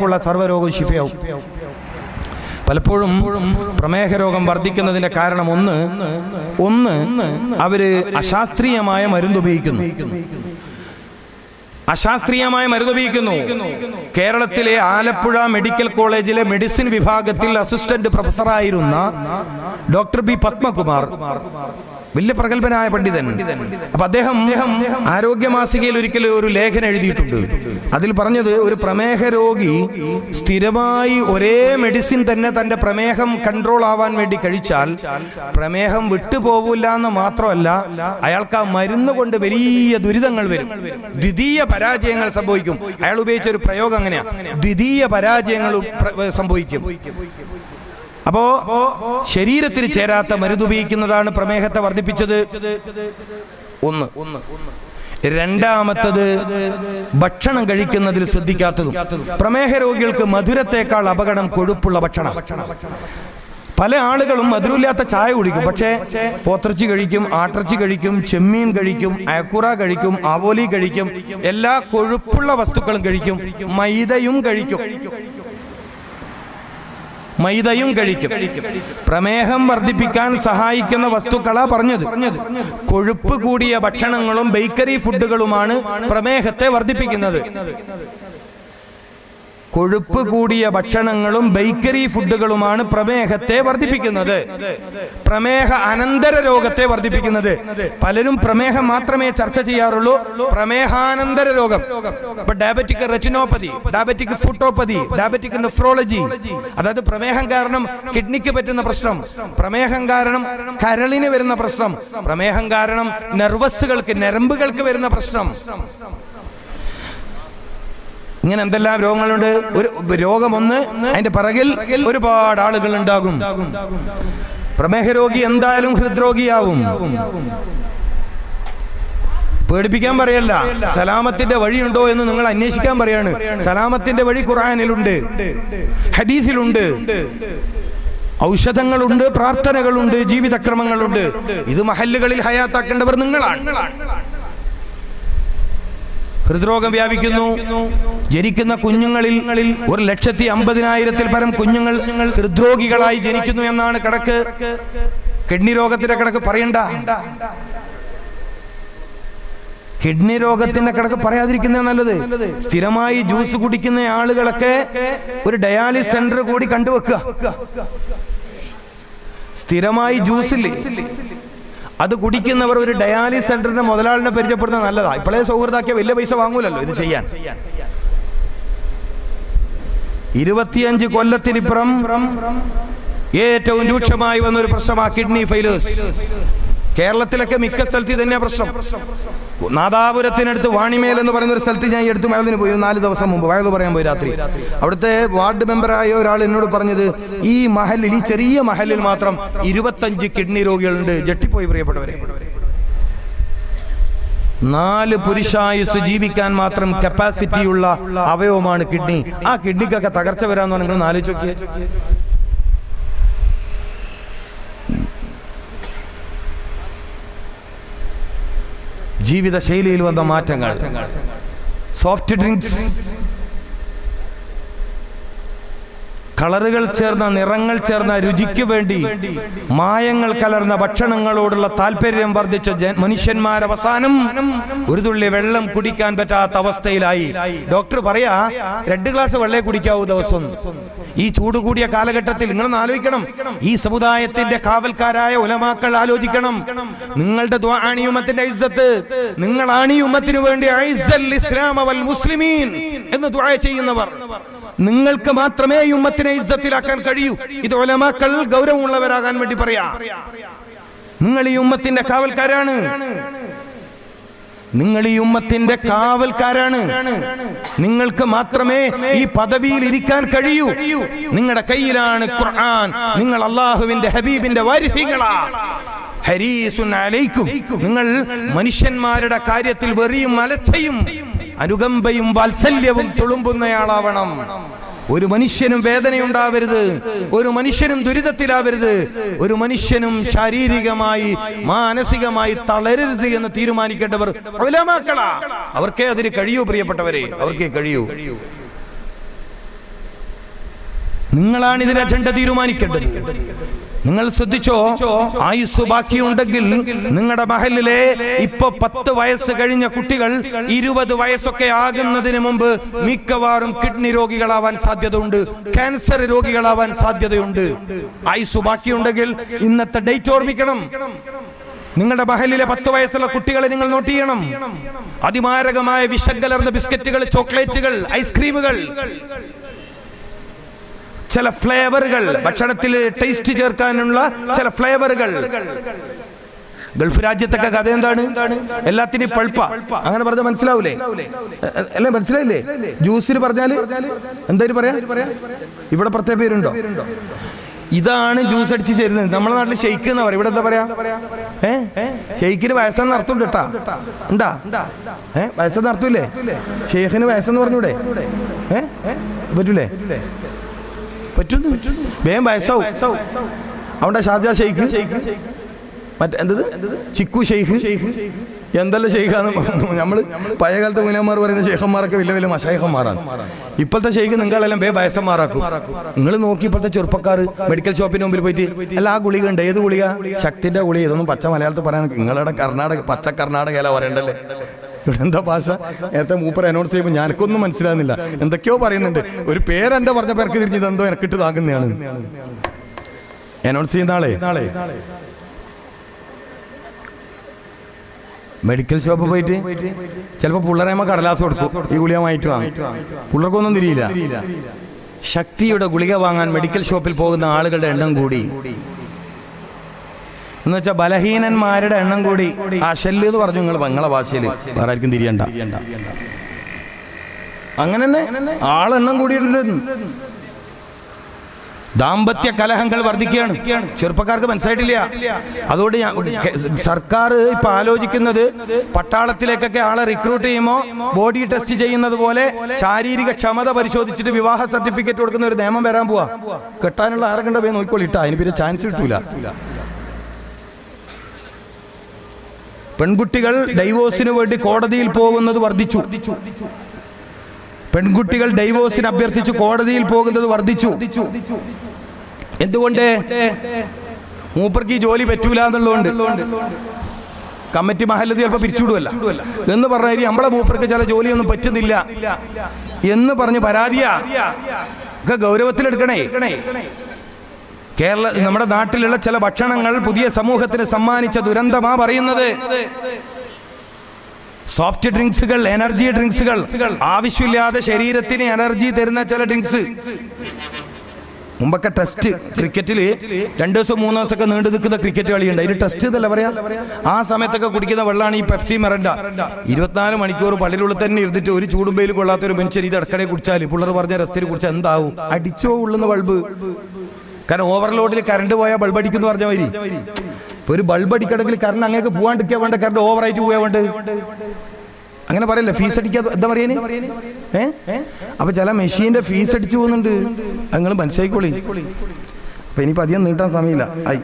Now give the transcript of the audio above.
ഉള്ള സർവരോഗവും ശിഫയാവും. പലപ്പോഴും പ്രമേഹ രോഗം വർദ്ധിക്കുന്നതിന്റെ കാരണം ഒന്ന് ഒന്ന് അവർ അശാസ്ത്രീയമായ മരുന്ന് ഉപയോഗിക്കുന്നു. അശാസ്ത്രീയമായ മരുന്ന് ഉപയോഗിക്കുന്നു. കേരളത്തിലെ ആലപ്പുഴ മെഡിക്കൽ കോളേജിലെ മെഡിസിൻ വിഭാഗത്തിൽ അസിസ്റ്റന്റ് പ്രൊഫസറായിരുന്ന ഡോക്ടർ ബി പത്മകുമാർ വലിയ പ്രഗത്ഭനായ പണ്ഡിതൻ. അപ്പൊ അദ്ദേഹം ആരോഗ്യ മാസികയിൽ ഒരിക്കൽ ഒരു ലേഖനം എഴുതിയിട്ടുണ്ട്. അതിൽ പറഞ്ഞത് ഒരു പ്രമേഹ രോഗി സ്ഥിരമായി ഒരേ മെഡിസിൻ തന്നെ തന്റെ പ്രമേഹം കൺട്രോൾ ആവാൻ വേണ്ടി കഴിച്ചാൽ പ്രമേഹം വിട്ടുപോകില്ല എന്ന് മാത്രമല്ല അയാൾക്ക് ആ മരുന്ന് കൊണ്ട് വലിയ ദുരിതങ്ങൾ വരും. ദ്വിതീയ പരാജയങ്ങൾ സംഭവിക്കും. അയാൾ ഉപയോഗിച്ച ഒരു പ്രയോഗം അങ്ങനെയാ. ദ്വിതീയ പരാജയങ്ങൾ പ്ര- സംഭവിക്കും. അപ്പോ ശരീരത്തിന് ചേരാത്ത മരുന്ന് ഉപയോഗിക്കുന്നതാണ് പ്രമേഹത്തെ വർദ്ധിപ്പിച്ചത്. ഒന്ന് ഒന്ന്. രണ്ടാമത്തത് ഭക്ഷണം കഴിക്കുന്നതിൽ ശ്രദ്ധിക്കാത്തതും പ്രമേഹ രോഗികൾക്ക് മധുരത്തേക്കാൾ അപകടം കൊഴുപ്പുള്ള ഭക്ഷണം. പല ആളുകളും മധുരമില്ലാത്ത ചായ കുടിക്കും. പക്ഷേ പോത്തിറച്ചി കഴിക്കും ആട്ടിറച്ചി കഴിക്കും ചെമ്മീൻ കഴിക്കും അയക്കുറ കഴിക്കും അവോലി കഴിക്കും എല്ലാ കൊഴുപ്പുള്ള വസ്തുക്കളും കഴിക്കും മൈദയും കഴിക്കും. മൈദയും കഴിക്കും. പ്രമേഹം വർദ്ധിപ്പിക്കാൻ സഹായിക്കുന്ന വസ്തുക്കളാ പറഞ്ഞത്. കൊഴുപ്പ് കൂടിയ ഭക്ഷണങ്ങളും ബേക്കറി ഫുഡുകളുമാണ് പ്രമേഹത്തെ വർദ്ധിപ്പിക്കുന്നത്. കൊഴുപ്പ് കൂടിയ ഭക്ഷണങ്ങളും ബേക്കറി ഫുഡുകളുമാണ് പ്രമേഹത്തെ വർദ്ധിപ്പിക്കുന്നത്. പ്രമേഹ അനന്തര രോഗത്തെ വർദ്ധിപ്പിക്കുന്നത്. പലരും പ്രമേഹം മാത്രമേ ചർച്ച ചെയ്യാറുള്ളൂ. പ്രമേഹാനന്തര രോഗം. ഇപ്പൊ ഡയബറ്റിക് റെറ്റിനോപ്പതി ഡയബറ്റിക് ഫുട്ടോപ്പതി ഡയബറ്റിക് നെഫ്രോളജി അതായത് പ്രമേഹം കാരണം കിഡ്നിക്ക് പറ്റുന്ന പ്രശ്നം. പ്രമേഹം കാരണം കരളിന് വരുന്ന പ്രശ്നം. പ്രമേഹം കാരണം നെർവസുകൾക്ക് നരമ്പുകൾക്ക് വരുന്ന പ്രശ്നം. ഇങ്ങനെ എന്തെല്ലാം രോഗങ്ങളുണ്ട്? ഒരു രോഗമൊന്ന് അതിന്റെ പിറകിൽ ഒരുപാട് ആളുകൾ ഉണ്ടാകും. പ്രമേഹ രോഗി എന്തായാലും ഹൃദ്രോഗിയാവും. പേടിപ്പിക്കാൻ പറയല്ല. സലാമത്തിന്റെ വഴിയുണ്ടോ എന്ന് നിങ്ങൾ അന്വേഷിക്കാൻ പറയാണ്. സലാമത്തിന്റെ വഴി ഖുറാനിലുണ്ട് ഹദീസിലുണ്ട്. ഔഷധങ്ങളുണ്ട് പ്രാർത്ഥനകളുണ്ട് ജീവിതക്രമങ്ങളുണ്ട്. ഇത് മഹല്ലുകളിൽ ഹയാത്താക്കേണ്ടവർ നിങ്ങളാണ്. ഹൃദ്രോഗം വ്യാപിക്കുന്നു. ജനിക്കുന്ന കുഞ്ഞുങ്ങളിൽ ഒരു ലക്ഷത്തി അമ്പതിനായിരത്തിൽ പരം കുഞ്ഞുങ്ങൾ ഹൃദ്രോഗികളായി ജനിക്കുന്നു എന്നാണ് കണക്ക്. കിഡ്നി രോഗത്തിന്റെ കണക്ക് പറയണ്ട. കിഡ്നി രോഗത്തിന്റെ കണക്ക് പറയാതിരിക്കുന്ന നല്ലത്. സ്ഥിരമായി ജ്യൂസ് കുടിക്കുന്ന ആളുകളൊക്കെ ഒരു ഡയാലിസ് സെന്റർ കൂടി കണ്ടുവെക്കുക. സ്ഥിരമായി ജ്യൂസില്ലേ? അത് കുടിക്കുന്നവർ ഒരു ഡയാലിസ് സെന്ററിന്റെ മുതലാളിനെ പരിചയപ്പെടുന്നത് നല്ലതാ. ഇപ്പോഴേ സൗഹൃദാക്കിയ വലിയ പൈസ വാങ്ങൂലല്ലോ ഇത് ചെയ്യാൻ. ഇരുപത്തിയഞ്ച് കൊല്ലത്തിനിപ്പുറം ഏറ്റവും രൂക്ഷമായി വന്ന ഒരു പ്രശ്നമാണ് കിഡ്നി ഫെയിലേഴ്സ്. കേരളത്തിലൊക്കെ മിക്ക സ്ഥലത്ത് തന്നെ പ്രശ്നം. നാദാപുരത്തിനടുത്ത് വാണിമേൽ എന്ന് പറയുന്ന ഒരു സ്ഥലത്ത് ഞാൻ എടുത്തു മേലതിന് പോയി. നാല് ദിവസം മുമ്പ് വയത് പറയാൻ പോയി രാത്രി. അവിടുത്തെ വാർഡ് മെമ്പറായ ഒരാൾ എന്നോട് പറഞ്ഞത് ഈ മഹലിൽ ഈ ചെറിയ മഹലിൽ മാത്രം ഇരുപത്തഞ്ച് കിഡ്നി രോഗികളുണ്ട്. ജെട്ടിപ്പോയി പ്രിയപ്പെട്ടവരെ. നാല് പുരുഷായുസ് ജീവിക്കാൻ മാത്രം കപ്പാസിറ്റിയുള്ള അവയവമാണ് കിഡ്നി. ആ കിഡ്നിക്കൊക്കെ തകർച്ച വരാന്ന് നിങ്ങൾ ഒന്ന് ആലോചിച്ച് ശൈലിയിൽ വന്ന മാറ്റങ്ങൾ. സോഫ്റ്റ് ഡ്രിങ്ക്സ് കളറുകൾ ചേർന്ന നിറങ്ങൾ ചേർന്ന രുചിക്ക് വേണ്ടി മായങ്ങൾ കലർന്ന ഭക്ഷണങ്ങളോടുള്ള താല്പര്യം വർദ്ധിച്ച മനുഷ്യന്മാർ അവസാനം ഒരു തുള്ളി വെള്ളം കുടിക്കാൻ പറ്റാത്ത അവസ്ഥയിലായി. ഡോക്ടർ പറയാ രണ്ട് ഗ്ലാസ് വെള്ളേ കുടിക്കാവൂ ദിവസം. ഈ ചൂട് കൂടിയ കാലഘട്ടത്തിൽ നിങ്ങളൊന്ന് ആലോചിക്കണം. ഈ സമുദായത്തിന്റെ കാവൽക്കാരായ ഉലമാക്കൾ ആലോചിക്കണം. നിങ്ങളുടെ ദ്വാ- ഈ ഉമ്മത്തിന്റെ ഇസ്സത്ത് നിങ്ങളാണ് ഈ വേണ്ടി ഐസൽ ഇസ്ലാം മുസ്ലിമീൻ എന്ന് ദ്വായ ചെയ്യുന്നവർ. നിങ്ങൾക്ക് മാത്രമേ ഉമ്മത്തിനെ ഇജ്ജത്തിലാക്കാൻ കഴിയൂ. ഇത് ഒലമാക്കൾ ഗൗരവമുള്ളവരാകാൻ വേണ്ടി പറയാ. നിങ്ങൾ ഈ ഉമ്മത്തിന്റെ കാവൽക്കാരാണ്. നിങ്ങൾ ഈ ഉമ്മത്തിന്റെ കാവൽക്കാരാണ്. നിങ്ങൾക്ക് മാത്രമേ ഈ പദവിയിൽ ഇരിക്കാൻ കഴിയൂ. നിങ്ങളുടെ കയ്യിലാണ് ഖുർആൻ. നിങ്ങൾ അള്ളാഹുവിന്റെ ഹബീബിന്റെ വാരിധികളാ ഹരീസുൻ അലൈക്കും. നിങ്ങൾ മനുഷ്യന്മാരുടെ കാര്യത്തിൽ വെറിയും അലച്ചയും. അനുകമ്പയും വാത്സല്യവും തുളുമ്പുന്നയാളാവണം. ഒരു മനുഷ്യനും വേദനയുണ്ടാവരുത്. ഒരു മനുഷ്യനും ദുരിതത്തിലാവരുത്. ഒരു മനുഷ്യനും ശാരീരികമായി മാനസികമായി തളരരുത് എന്ന് തീരുമാനിക്കേണ്ടവർ ഉലമാക്കളാ. അവർക്കേ അതിന് കഴിയൂ പ്രിയപ്പെട്ടവരെ. അവർക്കേ കഴിയൂ. നിങ്ങളാണ് ഇതിന് അജണ്ട തീരുമാനിക്കേണ്ടത്. നിങ്ങൾ ശ്രദ്ധിച്ചോ? ആയുസ് ബാക്കിയുണ്ടെങ്കിൽ നിങ്ങളുടെ മഹലിലെ ഇപ്പൊ പത്ത് വയസ്സ് കഴിഞ്ഞ കുട്ടികൾ ഇരുപത് വയസ്സൊക്കെ ആകുന്നതിന് മുമ്പ് മിക്കവാറും കിഡ്നി രോഗികളാവാൻ സാധ്യതയുണ്ട്. ക്യാൻസർ രോഗികളാവാൻ സാധ്യതയുണ്ട്. ആയുസ് ബാക്കിയുണ്ടെങ്കിൽ ഇന്നത്തെ ഡേറ്റ് ഓർമ്മിക്കണം. നിങ്ങളുടെ മഹലിലെ പത്ത് വയസ്സുള്ള കുട്ടികളെ നിങ്ങൾ നോട്ട് ചെയ്യണം. അതിമാരകമായ വിഷകലർന്ന ബിസ്ക്കറ്റുകൾ ചോക്ലേറ്റുകൾ ഐസ്ക്രീമുകൾ ചില ഫ്ലേവറുകൾ ഭക്ഷണത്തിൽ ടേസ്റ്റ് ചേർക്കാനുള്ള ചില ഫ്ലേവറുകൾ. ഗൾഫ് രാജ്യത്തൊക്കെ കഥ എന്താണ്? എല്ലാത്തിനും പൾപ്പ. അങ്ങനെ പറഞ്ഞാൽ മനസ്സിലാവൂലേ? അല്ലെ? മനസ്സിലായില്ലേ? ജ്യൂസിന് പറഞ്ഞാൽ എന്തായാലും പറയാ? ഇവിടെ പ്രത്യേക പേരുണ്ടോ? ഇതാണ് ജ്യൂസ് അടിച്ച് ചേരുന്നത്. നമ്മുടെ നാട്ടിൽ ഷെയ്ക്ക് എന്ന് പറയാം. ഇവിടെ എന്താ പറയാ? ഏ? ഷെയ്ക്കിന് വയസ്സെന്ന് അർത്ഥം കേട്ടാ. ഉണ്ടാ ഏ? വയസ്സെന്ന് അർത്ഥമില്ലേ? ഷെയ്ഖിന് വയസ്സെന്ന് പറഞ്ഞൂടെ? ഏ? പറ്റൂലേ? പറ്റുന്നു. വേഗം വയസ്സാവും. അവിടെ ഷാജ ഷെയ്ഖ്. മറ്റേ എന്തത് ചിക്കു ഷെയ്ഖ്. എന്തല്ല ഷെയ്ഖാന്ന് നമ്മൾ പഴയ കാലത്തെ മുനന്മാർ പറയുന്ന ഷെയ്ഖന്മാരൊക്കെ വലിയ വലിയ മഷേഖന്മാരാണ് ഇപ്പോഴത്തെ ഷെയ്ഖ് നിങ്ങളെല്ലാം ബേ വയസ്സന്മാരാക്കും. നിങ്ങൾ നോക്കി ഇപ്പോഴത്തെ ചെറുപ്പക്കാർ മെഡിക്കൽ ഷോപ്പിന് മുമ്പിൽ പോയിട്ട് അല്ല ആ ഗുളിക ഉണ്ട്. ഏത് ഗുളിക? ശക്തിന്റെ ഗുളിക. ഇതൊന്നും പച്ച മലയാളത്തിൽ പറയാൻ നിങ്ങളുടെ കർണാടക പച്ച കർണാടകയില പറയണ്ടല്ലേ ഇവിടെ എന്താ ഭാഷ നേരത്തെ മൂപ്പർ അനൗൺസ് ചെയ്യുമ്പോൾ ഞാനൊക്കൊന്നും മനസ്സിലാകുന്നില്ല. എന്തൊക്കെയോ പറയുന്നുണ്ട്. ഒരു പേരെന്റെ പറഞ്ഞ പേർക്ക് തിരിഞ്ഞത് എന്തോ എനിക്കിട്ട് താങ്ങുന്നതാണ്. അനൗൺസ് ചെയ്യുന്ന നാളെ മെഡിക്കൽ ഷോപ്പ് പോയിട്ട് ചിലപ്പോൾ പിള്ളേരമ്മ കടലാസ് കൊടുക്കും. ഈ ഗുളിക വാങ്ങിട്ട് വാങ്ങും. പിള്ളേർക്കൊന്നും തിരിയില്ല. ശക്തിയുടെ ഗുളിക വാങ്ങാൻ മെഡിക്കൽ ഷോപ്പിൽ പോകുന്ന ആളുകളുടെ എണ്ണം കൂടി. എന്ന് വെച്ചാൽ ബലഹീനന്മാരുടെ എണ്ണം കൂടി. അശല്ല് എന്ന് പറഞ്ഞു നിങ്ങൾ നിങ്ങളെ ഭാഷയിൽ വേറെ ആർക്കും തിരിയണ്ട. അങ്ങനെ തന്നെ ആളെണ്ണം കൂടിയിട്ടുണ്ട് ദാമ്പത്യ കലഹങ്ങൾ വർദ്ധിക്കുകയാണ്. ചെറുപ്പക്കാർക്ക് മനസ്സിലായിട്ടില്ല. അതുകൊണ്ട് ഞാൻ സർക്കാർ ഇപ്പൊ ആലോചിക്കുന്നത് പട്ടാളത്തിലേക്കൊക്കെ ആളെ റിക്രൂട്ട് ചെയ്യുമ്പോൾ ബോഡി ടെസ്റ്റ് ചെയ്യുന്നത് പോലെ ശാരീരിക ക്ഷമത പരിശോധിച്ചിട്ട് വിവാഹ സർട്ടിഫിക്കറ്റ് കൊടുക്കുന്ന ഒരു നിയമം വരാൻ പോവാ. കെട്ടാനുള്ള ആരെ കണ്ട പോയി നോക്കിക്കൊള്ളിട്ടാ അതിന് പിന്നെ ചാൻസ് കിട്ടൂല. പെൺകുട്ടികൾ ഡൈവോഴ്സിന് വേണ്ടി കോടതിയിൽ പോകുന്നത് വർദ്ധിച്ചു. പെൺകുട്ടികൾ ഡൈവോഴ്സിന് അഭ്യർത്ഥിച്ച് കോടതിയിൽ പോകുന്നത് വർദ്ധിച്ചു. എന്തുകൊണ്ട്? മൂപ്പർക്ക് ഈ ജോലി പറ്റൂല എന്നുള്ളതുകൊണ്ട്. കമ്മിറ്റി മഹല്ലത് ചിലപ്പോൾ പിരിച്ചുവിടുവല്ല. എന്ന് പറഞ്ഞാൽ നമ്മളെ മൂപ്പർക്ക് ചില ജോലിയൊന്നും പറ്റുന്നില്ല എന്ന് പറഞ്ഞ് പരാതിയാ. ഒക്കെ ഗൗരവത്തിലെടുക്കണേ. കേരള നമ്മുടെ നാട്ടിലുള്ള ചില ഭക്ഷണങ്ങൾ പുതിയ സമൂഹത്തിന് സമ്മാനിച്ച ദുരന്തമാ പറയുന്നത്. സോഫ്റ്റ് ഡ്രിങ്ക്സുകൾ എനർജി ഡ്രിങ്ക്സുകൾ ആവശ്യമില്ലാതെ ശരീരത്തിന് എനർജി തരുന്ന ചില ഡ്രിങ്ക്സ് മുമ്പൊക്കെ ടെസ്റ്റ് ക്രിക്കറ്റിൽ രണ്ടു ദിവസം മൂന്ന് ദിവസമൊക്കെ നീണ്ടു നിൽക്കുന്ന ക്രിക്കറ്റ് കളിയുണ്ട്. അതിൽ ടെസ്റ്റ് എന്നല്ല പറയാ. ആ സമയത്തൊക്കെ കുടിക്കുന്ന വെള്ളമാണ് ഈ പെപ്സി മെറണ്ട ഇരുപത്തിനാല് മണിക്കൂർ പള്ളിയിലുള്ള തന്നെ ഇരുന്നിട്ട് ഒരു ചൂടുമ്പയിൽ കൊള്ളാത്ത ഒരു മനുഷ്യൻ ഇത് ഇടക്കടയെ കുടിച്ചാൽ പിള്ളേർ പറഞ്ഞ രസ്തയിൽ കുടിച്ചാൽ എന്താവും? അടിച്ചോ ഉള്ളുന്ന ബൾബ്. കാരണം ഓവർലോഡിൽ കറണ്ട് പോയാൽ ബൾബ് അടിക്കുന്നു പറഞ്ഞ മതി ഇപ്പൊ ഒരു ബൾബ് അടിക്കണമെങ്കിൽ കറണ്ട് അങ്ങേക്ക് പോകാണ്ടിരിക്കാൻ വേണ്ട കറണ്ട് ഓവറായിട്ട് പോയാൽ വേണ്ട അങ്ങനെ പറയല്ലേ ഫീസ് അടിക്കാതെ എന്താ പറയാന് ഏ? അപ്പൊ ചില മെഷീന്റെ ഫീസ് അടിച്ചു പോകുന്നുണ്ട്. നിങ്ങൾ മനസ്സിലായിക്കോളി അപ്പൊ ഇനിയിപ്പോ അധികം നീട്ടാൻ സമയമില്ല. ആയി.